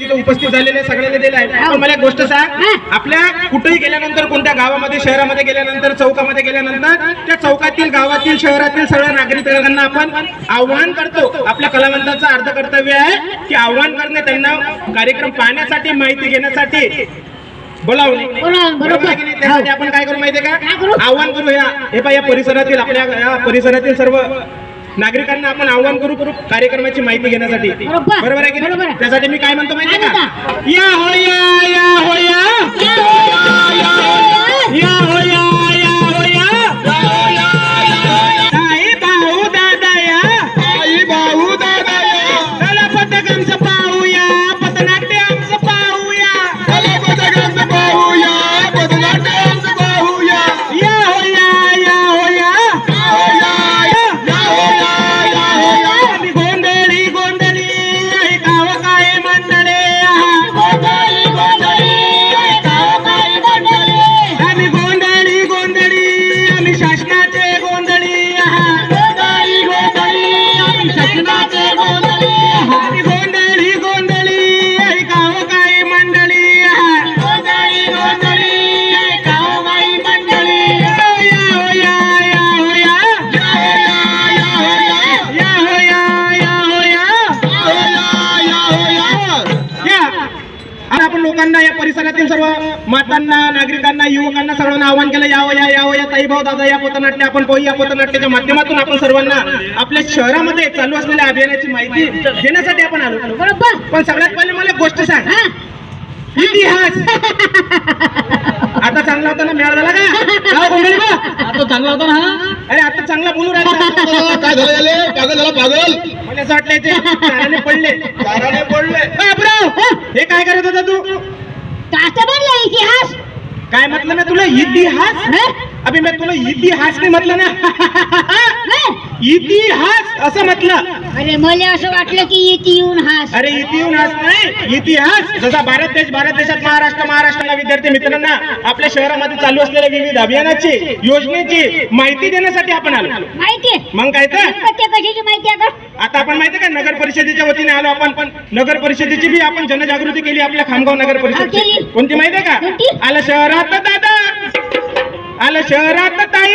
तिथे उपस्थित झालेले सगळ्यांना दिले आहे पण मला एक गोष्ट सांग. आपल्या कुठेही गेल्यानंतर कोणत्या गावामध्ये शहरामध्ये गेल्यानंतर चौकामध्ये गेल्यानंतर त्या चौकातील गावातील शहरातील सगळ्या नागरिकांना आपण आव्हान करतो. आपल्या कलावंतांचं अर्ध कर्तव्य आहे की आव्हान करणे त्यांना कार्यक्रम पाहण्यासाठी माहिती घेण्यासाठी बोलावणे? त्यासाठी आपण काय करू माहितीये? का? आव्हान करू? या हे पहा या परिसरातील आपल्या या परिसरातील सर्व नागरिकांना आपण आव्हान करू करू कार्यक्रमाची माहिती घेण्यासाठी. बरोबर. आहे की बरोबर नाही. त्यासाठी मी काय म्हणतो माहितीये काय का या हो या! लोकांना या परिसरातील सर्व मातांना नागरिकांना युवकांना सर्वांना आवाहन केलं यावं या यावं या ताई भाऊ दादा या पथनाट्य आपण पाहू या पथनाट्याच्या माध्यमातून आपण सर्वांना आपल्या शहरामध्ये चालू असलेल्या अभियानाची माहिती देण्यासाठी आपण आलो. बरोबर. पण सगळ्यात पहिले मला गोष्ट सांग. हा. इतिहास. आता चांगला होता ना? मिळाला झाला का? आता चांगला होता ना? अरे आता चांगला बोलू राहिला. काय झालं? पागल झाला पागल? मला असं वाटलं पडले. हे काय करत होता तू? बनला इतिहास. काय म्हटलं मी तुला? इतिहास? हं? अभि मी तुला इतिहास नाही म्हटलं ना? इतिहास असं म्हटलं अरे मला असं वाटलं की इथे येऊन हास अरे इतिहास नाही इतिहास। जसा भारत देश भारत देशात महाराष्ट्र महाराष्ट्राला विद्यार्थी मित्रांना आपल्या शहरामध्ये चालू असलेल्या विविध अभियानाची योजनेची माहिती देण्यासाठी आपण आलो. माहिती? मग काय तर? कशाची माहिती आहे का आता आपण माहिती का? नगर परिषदेच्या वतीने आलो आपण पण नगर परिषदेची बी आपण जनजागृती केली आपल्या खामगाव नगर. परिषदेची. कोणती माहिती आहे? का? आलं शहरात दादा आलं शहरात ताई.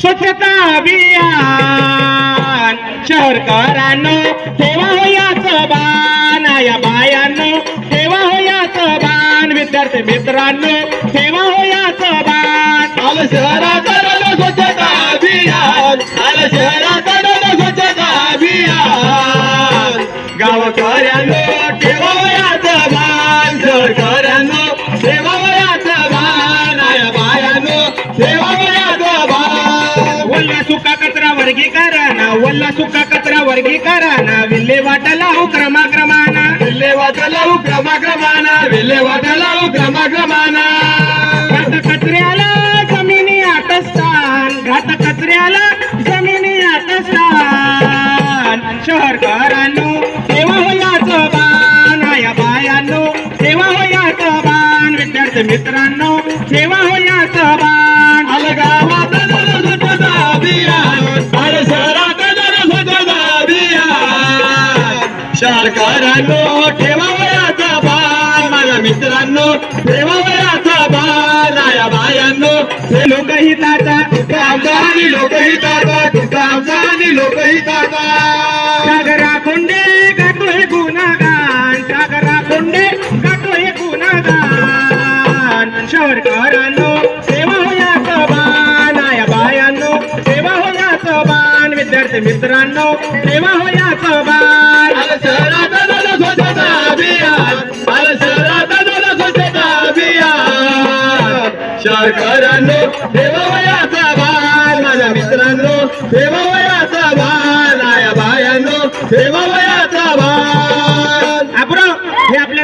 स्वच्छता अभियान. शहरकरांनो ठेवा हो याचं बाण. या बायांनो ठेवा हो याचं बाण. विद्यार्थी मित्रांनो ठेवा हो याचं बाण. आलं शहरात स्वच्छता अभियान. आलं शहरात स्वच्छता अभियान. गावकऱ्यांनो वल्ला सुका कचरा वर्गीकरण विल्हे वाट लावू क्रमाक्रमाना. विल्हे वाटलाऊ क्रमाक्रमाना विल्हे वाटलाऊ क्रमाक्रमाना. घात कचऱ्याला जमिनी आटस्थान घात कचऱ्याला जमिनी आटस्थान शहरकरांनो तेव्हा होयाचं बाण या बायांनो तेव्हा होयाचं बाण विद्यार्थी मित्रांनो तेव्हा होयाचं सरकारांनो ठेवावयाचा बाल माझ्या मित्रांनो ठेवावयाचा बाल आया बायांनो हे लोकहिताचा आमचा आणि लोकहिताचा तुझा आमचा आणि लोकहिताचा. सागरा कोंडे गाठो हे गुन्हागान सागरा कोंडे गाठो हे गुन्हागान शहरकरांनो सेवा होयाचं बाण या बायांनो सेवा होयाचं बाण विद्यार्थी मित्रांनो सेवा होयाचं देवावयाचा भान माझ्या मित्रांनो देवावयाचा भान आया बायांनो देवावया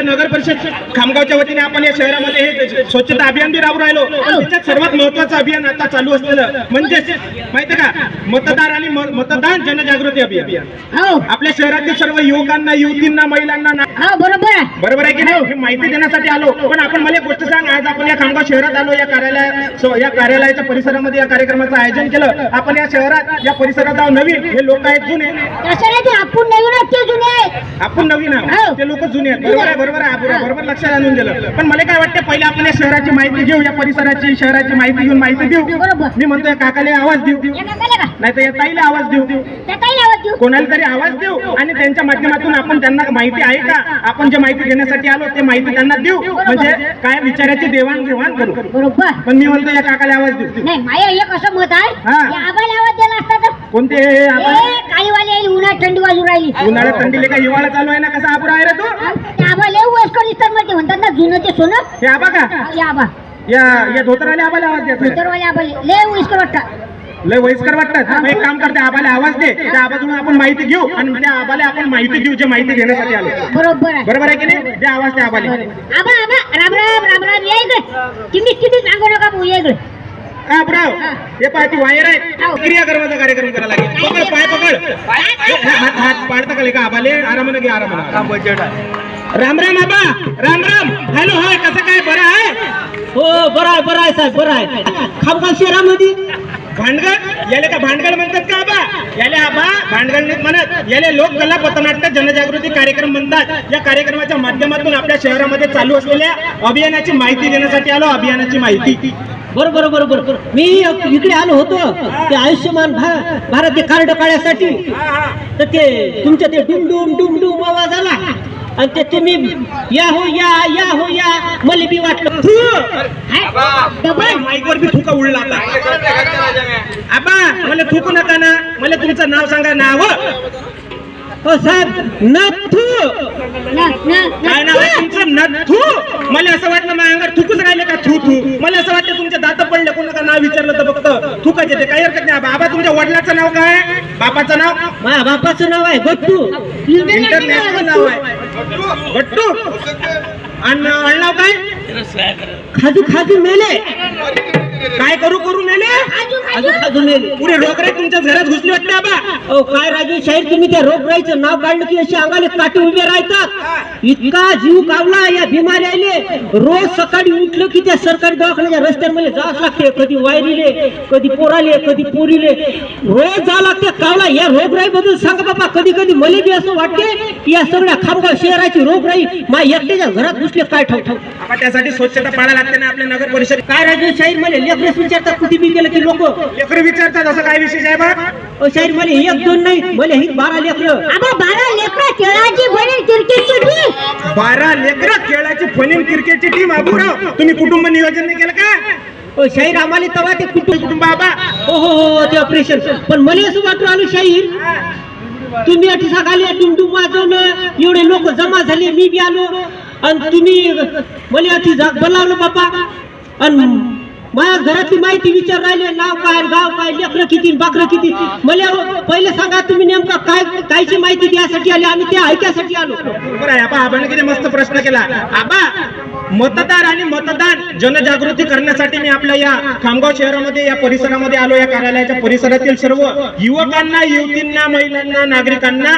नगर परिषद खामगावच्या वतीने आपण या शहरामध्ये हे स्वच्छता अभियान बी राबू राहिलो. त्याच्यात सर्वात महत्वाचं अभियान आता चालू असलेलं म्हणजेच माहिती का? मतदार आणि मतदान जनजागृती अभियान. हो. आपल्या शहरातील सर्व युवकांना युवतींना महिलांना हो बरोबर आहे. बरोबर आहे की नाही? हे. माहिती देण्यासाठी आलो. पण आपण मला एक गोष्ट सांग. आज आपण या खामगाव शहरात आलो. या कार्यालय या कार्यालयाच्या परिसरामध्ये या कार्यक्रमाचं आयोजन केलं. आपण या शहरात या परिसरात आहो नवीन. हे लोक आहेत जुने. आपण नवीन आहेत आहेत. आपण नवीन आहोत. हो. ते लोक जुने आहेत. बरोबर आहे बरोबर आहे बरोबर लक्षात आणून दिलं. पण मला काय वाटतं पहिले आपण या शहराची माहिती घेऊ या परिसराची शहराची माहिती घेऊन माहिती देऊ. मी म्हणतोय काकाले आवाज देऊ. का? नाही तर या ताईला आवाज देऊ. कोणाला तरी आवाज देऊ आणि त्यांच्या माध्यमातून आपण त्यांना माहिती आहे का? आपण जे माहिती घेण्यासाठी आलो ते माहिती त्यांना देऊ. म्हणजे काय विचाराची देवाणघेवाण करू. बरोबर. पण मी म्हणतो या काकाला आवाज देऊ. नाही माया एक असं मत आहे. या आबाला आवाज दिला असता तर. कोणते हे आपण काळीवाली येईल उन्हात थंडी वाजू राहिली. उन्हाळ्यात थंडीले काय हिवाळा चालू आहे ना कसा आबुरा आहे रे तू? लय वयस्कर मग ते म्हणतात ना जुनं ते सोनं. हे आबा का? हा, या आबा. या या धोतराले आबाला आवाज द्यायचा आहे. धोतरवाले आबा लय वयस्कर वाटतात. लय वयस्कर वाटतात. मग एक काम करते आबाला आवाज दे. त्या आबाजून आपण माहिती घेऊ आणि त्या आबाला आपण माहिती देऊ जे माहिती घेण्यासाठी आलो. बरोबर आहे. बरोबर आहे की नाही? दे आवाज त्या आबाले. आबा आबा राम राम राम राम या इकडे. तुम्ही किती सांगू नका भाऊ या इकडे. हा बुराव हे. पाय ती वायर आहे. क्रिया कर्माचा कार्यक्रम करायला लागेल. पकड पाय पकड. हात हात पाडता का का? आबाले आरामानं घे आरामानं. राम राम आबा राम राम. हॅलो हाय कसं काय? बरं आहे? हो बरं आहे बरं आहे साहेब बरं आहे. खामगाव शहरामध्ये भांडगळ याले का भांडगळ म्हणतात का आबा? याले आबा नाहीत म्हणत. याले लोककला पथनाट्य जनजागृती कार्यक्रम म्हणतात. या कार्यक्रमाच्या माध्यमातून आपल्या शहरामध्ये चालू असलेल्या अभियानाची माहिती देण्यासाठी आलो अभियानाची माहिती. बरं बरं बरं बरं बरं. मी इकडे आलो होतो. ते आयुष्यमान भा- भारत ते कार्ड काढण्यासाठी तर ते तुमच्या ते डुम डुम डुम डुम आवाज आला. आणि ते तुम्ही या हो या या हो या. मला बी वाटलं फू! माईकवर बी थुका उडला आता. आबा मला थुकू नका ना. मला तुमचं नाव सांगा नाव. हो साहेब. नथू. ना ना काय नाव आहे तुमचं? नथू. मला असं वाटलं माझ्या अंगात थुकूच राहिले का थू थू? मला असं वाटतं तुमचे दात पडले कोणाचं नाव विचारलं तर फक्त थुकायचे ते काही हरकत नाही. बाबा तुमच्या वडिलाचं नाव काय? बापाचं नाव? माझ्या बापाचं नाव आहे गट्टू. इंटरनॅशनल नाव आहे. गट्टू आणि आडनाव काय खाजू खाजू मेले काय करू करू मेले खाजू खाजू मेले पुरे रोकडे तुमच्याच घरात घुसली वाटते आबा. अहो काय राजू शाहीर तुम्ही त्या रोगराईचं नाव काढलं की अशी अंगाले काटे उभे राहतात? इतका जीव कावला या बिमारी आले रोज सकाळी उठलं की त्या सरकारी दवाखान्याच्या रस्त्यांमध्ये जावंच लागते. कधी वायरीले कधी पोराले कधी पोरीले. रोज जावं लागते. कावला या रोगराई बद्दल सांगा बाबा. कधी कधी मला बी असं वाटते की या सगळ्या खामगाव शहराची रोगराई मा एकट्याच्या घरात घुसले. काय ठाव ठाव आबा त्यासाठी स्वच्छता पाळायला लागते ना आपल्या नगर परिषद. काय राजू शाहीर मला लेकरच विचारतात कुठे बी गेलं की लोक. लेकरं विचारतात असं काय विशेष आहे बा? शाहीर मला एक दोन नाही मला ही बारा लेकरं. आबा बारा लेकरं खेळाची बनेल क्रिकेटची टीम बारा लेकरं खेळाची फनीन क्रिकेटची टीम आबूराव तुम्ही कुटुंब नियोजन नाही केलं का? ओ शाहीर आम्हाला तेव्हा ते कुटुंब कुटुंब आबा. हो हो हो ते ऑपरेशन पण मला असं वाटू आलं शाहीर तुम्ही अटी सांगाले डुमडुम वाजवलं एवढे लोक जमा झाले मी बी आलो. आणि तुम्ही मला अटी जाग बोलावलं बापा. आणि माझ्या घरातली माहिती विचार राहिले नाव काय गाव काय लेकरं किती बाकरं किती? मला हो, पहिले सांगा तुम्ही नेमका काय कायची माहिती द्यासाठी आली आम्ही त्या ऐक्यासाठी आलो. बरोबर आहे आबा किती मस्त प्रश्न केला. आबा मतदार आणि मतदान जनजागृती करण्यासाठी मी आपल्या या खामगाव शहरामध्ये या परिसरामध्ये आलो या कार्यालयाच्या परिसरातील सर्व युवकांना युवतींना महिलांना नागरिकांना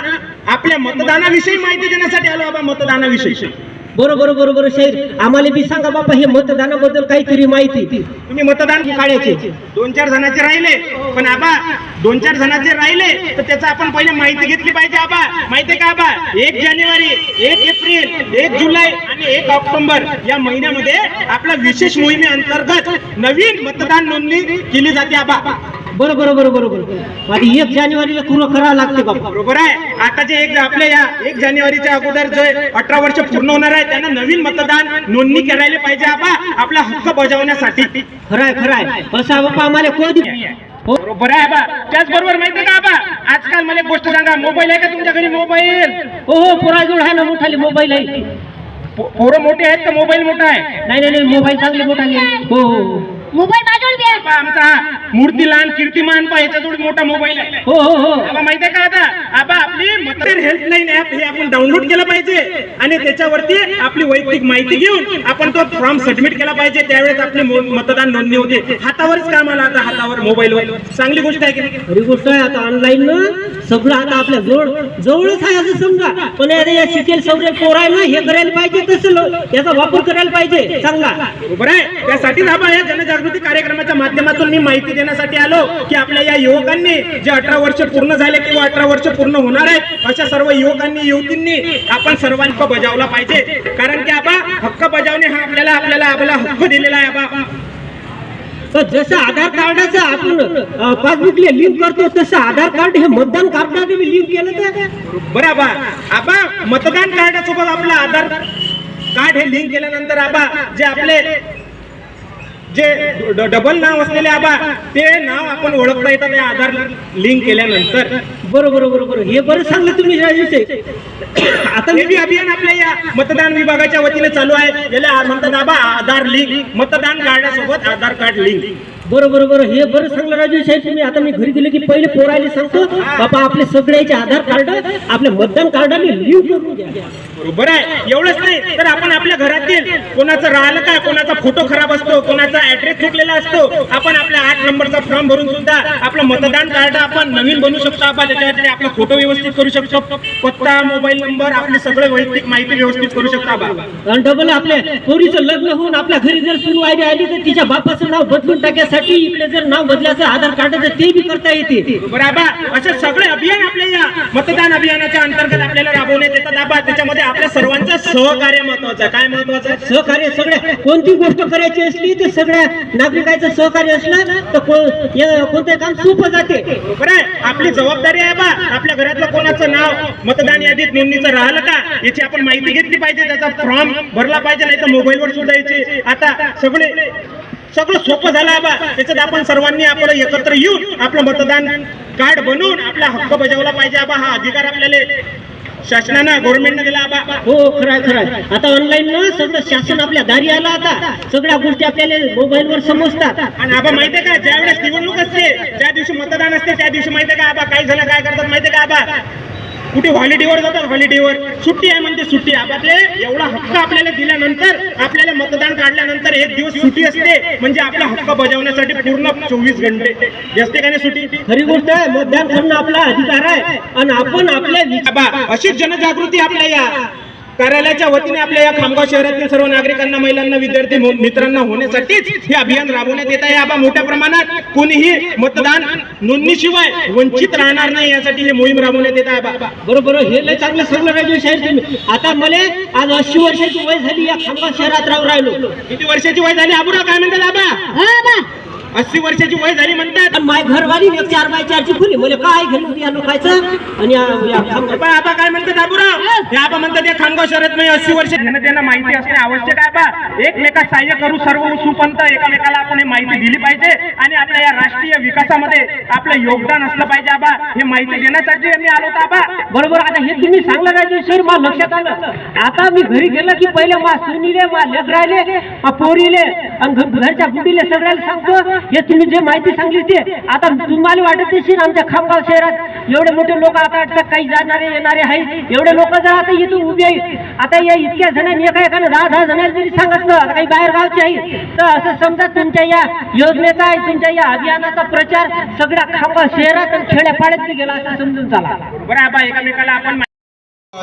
आपल्या मतदानाविषयी माहिती देण्यासाठी आलो आबा मतदानाविषयी. बरोबर बरोबर शाहीर आम्हाला बी सांगा बापा हे मतदानाबद्दल काहीतरी माहिती. तुम्ही मतदान काढायचे. दोन चार जणांचे राहिले. पण आबा दोन चार जणांचे राहिले तर त्याचा आपण पहिले माहिती घेतली पाहिजे आबा. माहिती का आबा? एक जानेवारी एक एप्रिल एक जुलै आणि एक ऑक्टोबर या महिन्यामध्ये आपल्या विशेष मोहिमे अंतर्गत नवीन मतदान नोंदणी केली जाते आबा. बरोबर बरोबर बरोबर आधी एक जानेवारीला पूर्ण करावं लागते बाबा. बरोबर आहे. आता जे एक आपल्या या एक जानेवारीच्या अगोदर जे अठरा वर्ष पूर्ण होणार आहे त्यांना नवीन मतदान नोंदणी करायला पाहिजे आबा आपला हक्क बजावण्यासाठी. खराय खराय. असं बापा आम्हाला कोण हो. बरोबर आहे बा त्याचबरोबर माहितीये का बा आजकाल मला एक गोष्ट सांगा मोबाईल आहे का तुमच्या घरी मोबाईल? हो हो पोराजवळ आहे ना मोठाले मोबाईल आहे. पोरं मोठे आहेत का? मोबाईल मोठा आहे? नाही नाही नाही मोबाईल चांगले मोठाले हो हो हो. मोबाईल माझ्यावर द्या आमचा हा मूर्तीलान कीर्तिमान पा याच्याजवळ मोठा मोबाईल आहे. हो हो हो. आबा माहितीये का आता? आबा आपली मतदार हेल्पलाईन ऍप हे आपण डाउनलोड केलं पाहिजे. आणि त्याच्यावरती आपली वैयक्तिक माहिती घेऊन आपण तो फॉर्म सबमिट केला पाहिजे. त्यावेळेस आपली मो- मतदान नोंदणी होते. हातावरच काम आला आता हातावर मोबाईलवर चांगली गोष्ट आहे की नाही? खरी गोष्ट आहे आता ऑनलाईन ना सगळं आता आपल्या जवळ जवळच आहे असं समजा. पण आता या शिकेल सगळे पोर आहे ना हे करायला पाहिजे तसं लो- त्याचा वापर करायला पाहिजे चांगला बरोबर आहे त्यासाठीच आबा या जनजागृती कार्यक्रमाच्या माध्यमातून मी माहिती देण्यासाठी आलो की आपल्या या युवकांनी जे अठरा वर्ष पूर्ण झाले किंवा अठरा वर्ष पूर्ण होणार आहेत अशा सर्व युवकांनी युवतींनी आपण सर्वांक बजावला पाहिजे. कारण की आबा हक्क बजावणे हा आपल्याला आपल्याला आपला हक्क दिलेला आहे आबा. तर जसं आधार कार्डाचं आपण पासबुकला लिंक करतो तसं आधार कार्ड हे मतदान कार्डाने बी लिंक केलं तर बरं आबा. आबा मतदान कार्डासोबत आपलं आधार कार्ड हे लिंक केल्यानंतर आबा जे आपले जे डबल नाव असलेले आबा ते नाव आपण ओळखता येतं ते आधार लिंक केल्यानंतर. बरोबर बरोबर हे बरं सांगलं तुम्ही आता बी अभियान आपल्या या मतदान विभागाच्या वतीने चालू आहे याला म्हणतात आबा आधार लिंक. मतदान कार्डासोबत आधार कार्ड लिंक. बरोबर बरोबर हे बरं सांगलं राजू साहेब तुम्ही. आता मी घरी गेले की पहिले पोरायला सांगतो बाबा आपले सगळ्याचे आधार कार्ड आपल्या मतदान कार्डाने लिंक करून द्या. बरोबर आहे. एवढंच नाही तर आपण आपल्या घरातील कोणाचं राहिलं काय कोणाचा फोटो खराब असतो कोणाचा ऍड्रेस चुकलेला असतो आपण आपल्या आठ नंबरचा फॉर्म भरून सुद्धा आपलं मतदान कार्ड आपण नवीन बनवू शकतो आपण त्याच्यावरती आपला फोटो व्यवस्थित करू शकतो. पत्ता मोबाईल नंबर आपली सगळं वैयक्तिक माहिती व्यवस्थित करू शकतो आपण. आणि डबल आपल्या पोरीचं लग्न होऊन आपल्या घरी जर सुरू आली आली तर तिच्या बापाचं नाव बदलून टाकण्यासाठी इकडे जर नाव बदलायचं आधार कार्डाचं ते बी करता येते बरोबर असे सगळे अभियान आपल्या या मतदान अभियानाच्या अंतर्गत आपल्याला राबवण्यात येतात. आबा त्याच्यामध्ये आपल्या सर्वांचं सहकार्य महत्वाचं आहे. काय महत्वाचं आहे? सहकार्य सगळ्या कोणती गोष्ट करायची असली तर सगळ्या नागरिकांचं सहकार्य असलं तर कोणतं काम सोपं जाते. आहे आपली जबाबदारी आहे बा आपल्या घरातलं कोणाचं नाव मतदान यादीत नोंदणीचं राहिलं का? याची आपण माहिती घेतली पाहिजे त्याचा फॉर्म भरला पाहिजे नाही तर मोबाईलवर सुद्धा याची आता सगळे सगळं सोपं झालं आहे बा त्याच्यात आपण सर्वांनी आपलं एकत्र येऊन आपलं मतदान कार्ड बनवून आपला हक्क बजावला पाहिजे आबा. हा अधिकार आपल्याला शासनानं गव्हर्नमेंटनं दिला आबा. हो खरंय खरंय. आता ऑनलाईन ना सगळं शासन आपल्या दारी आलं आता. सगळ्या गोष्टी आपल्याला मोबाईलवर समजतात. आणि आबा माहितीये का? ज्या वेळेस निवडणूक असते ज्या दिवशी मतदान असते त्या दिवशी माहितीये का आबा? काही जण काय करतात माहितीये का आबा? कुठे हॉलिडेवर जातात हॉलिडेवर सुट्टी आहे म्हणते सुट्टी. ते एवढा हक्क आपल्याला दिल्यानंतर आपल्याला मतदान काढल्यानंतर एक दिवस सुट्टी असते. म्हणजे आपला हक्क बजावण्यासाठी पूर्ण चोवीस घंटे. असते का नाही सुट्टी? खरी गोष्ट आहे मतदान करणं आपला अधिकार आहे. आणि आपण आपल्या अशीच जनजागृती आपल्या या. कार्यालयाच्या वतीने आपल्या या खामगाव शहरातील सर्व नागरिकांना महिलांना विद्यार्थी मित्रांना होण्यासाठीच हे अभियान राबवण्यात येत आहे. आबा मोठ्या प्रमाणात कोणीही मतदान नोंदणीशिवाय वंचित राहणार नाही यासाठी हे मोहीम राबवण्यात येत आहे आबा बरोबर हे लय चांगलं सगळं राजू तुम्ही. आता मला आज अस्सी वर्षाची वय झाली या खामगाव शहरात राहू राहिलो. किती वर्षाची वय झाली? आबुरा काय म्हणतात आबा हा बा. अस्सी वर्षाची वय झाली म्हणतात. आणि माय घरवाली एक चार बाय चारची फुली. मला काय घरी होती या लोकांचं आणि या- या आबा काय म्हणतात आबुरा हे? आबा म्हणतात या खामगाव शहरात मी अस्सी वर्ष जनतेला माहिती असणे आवश्यक आहे आबा. एकमेकात सहाय्य करू सर्व सुपंत एकामेकाला आपण हे माहिती दिली पाहिजे. आणि आपल्या या राष्ट्रीय विकासामध्ये आपलं योगदान असलं पाहिजे आबा. हे माहिती देण्यासाठी मी आलो होतो आबा. बरोबर. आता हे तुम्ही सांगलं राजू सर मला लक्षात आलं. आता मी घरी गेलं की पहिले मा सुनीले मा लेकराले मा पोरीले आणि घरच्या बुडीले सगळ्याला सांगतो. हे तुम्ही जे माहिती सांगली ते. आता तुम्हाला वाटत असेल आमच्या खामगाव शहरात एवढे मोठे लोक आता वाटतं काही जाणारे येणारे आहेत. एवढे लोक जर आता इथून उभे आहेत. आता या इतक्या जणांनी एका एकाने दहा दहा जणांना जरी सांगितलं आता काही बाहेर गावचे आहेत. तर असं समजा तुमच्या या योजनेचा आहे तुमच्या या अभियानाचा प्रचार सगळ्या खामगाव शहरात आणि खेड्यापाड्यात गेला असं समजून चाला. बरं आबा एकामेकाला आपण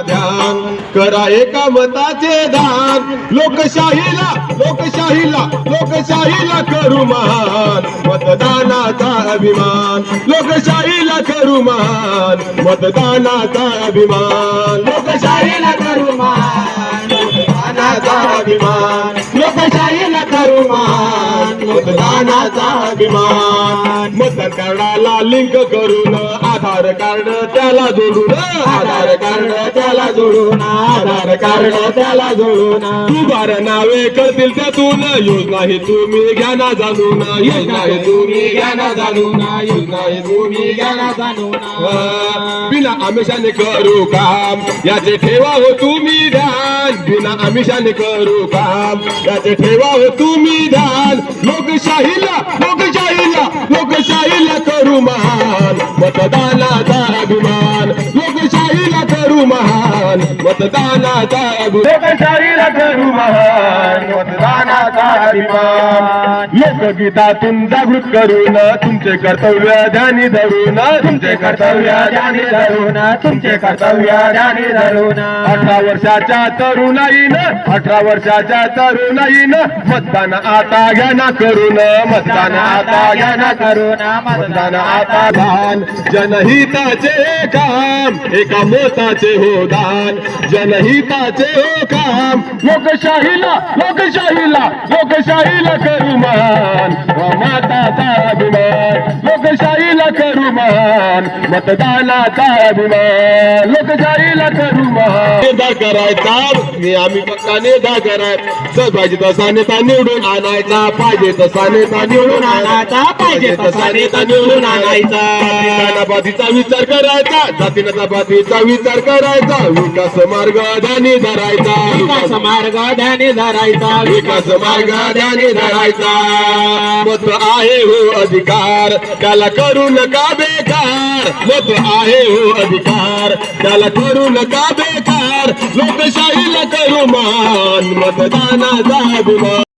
ध्यान करा एका मताचे दान. लोकशाहीला लोकशाहीला लोकशाहीला करू महान. मतदानाचा अभिमान. लोकशाहीला करू महान. मतदानाचा अभिमान. लोकशाहीला करू महान. मतदानाचा अभिमान. लोकशाहीला करू महान. मतदानाचा अभिमान. मतदान कार्डाला लिंक करून आधार कार्ड त्याला जोडून आधार कार्ड त्याला जोडून आधार कार्ड त्याला जोडून. दुबार नावे करतील त्यातून योजना हे तुम्ही घ्या ना जाणून. योजना हे तुम्ही घ्या ना जाणून. योजना हे तुम्ही घ्या ना जाणून. बिना आमिषाने करू काम याचे ठेवा हो तुम्ही ध्यान. बिना आमिषाने करू काम याचे ठेवा हो तुम्ही ध्यान. लोकशाहीला लोकशाहीला लोकशाहीला करू महान. मतदानाचा अभिमान. लोकशाहीला करू महान. मतदानाचा अभिमान. लोकशाहीला करू महान. मतदानाचा अभिमान. लोकगीतातून जागृत करून तुमचे कर्तव्य ध्यानी धरून तुमचे कर्तव्य ध्यानी धरून तुमचे कर्तव्य ध्यानी धरून. अठरा वर्षाच्या तरुणाईनं अठरा वर्षाच्या तरुणाईनं मतदान आता घ्या ना करून मतदान आता घ्या ना करून मतदान आता दान जनहिताचे काम एका मोताचे हो दान. जनहिताचे हो काम. लोकशाहीला लोकशाहीला लोकशाहीला करू मान व माताचा अभिमान लोकशाहीला करू मान मतदानाचा अभिमान लोकशाहीला करू मान करायचा मी आम्ही पक्का नेता कराय जर पाहिजे तसा नेता निवडून आणायचा पाहिजे तसा नेता निवडून आणायचा पाहिजे तसा नेता निवडून आणायचा. जातीचा विचार करायचा जातीचा विचार करायचा विकास मार्ग ध्यानी धरायचा. विकास मार्ग ध्यानी धरायचा विकास मार्ग ध्यानी धरायचा. मत आहे हो अधिकार. त्याला करू नका बेकार. मत आहे हो अधिकार. त्याला करू नका बेकार. लोकशाहीला करू मान. मतदानाचा अभिमान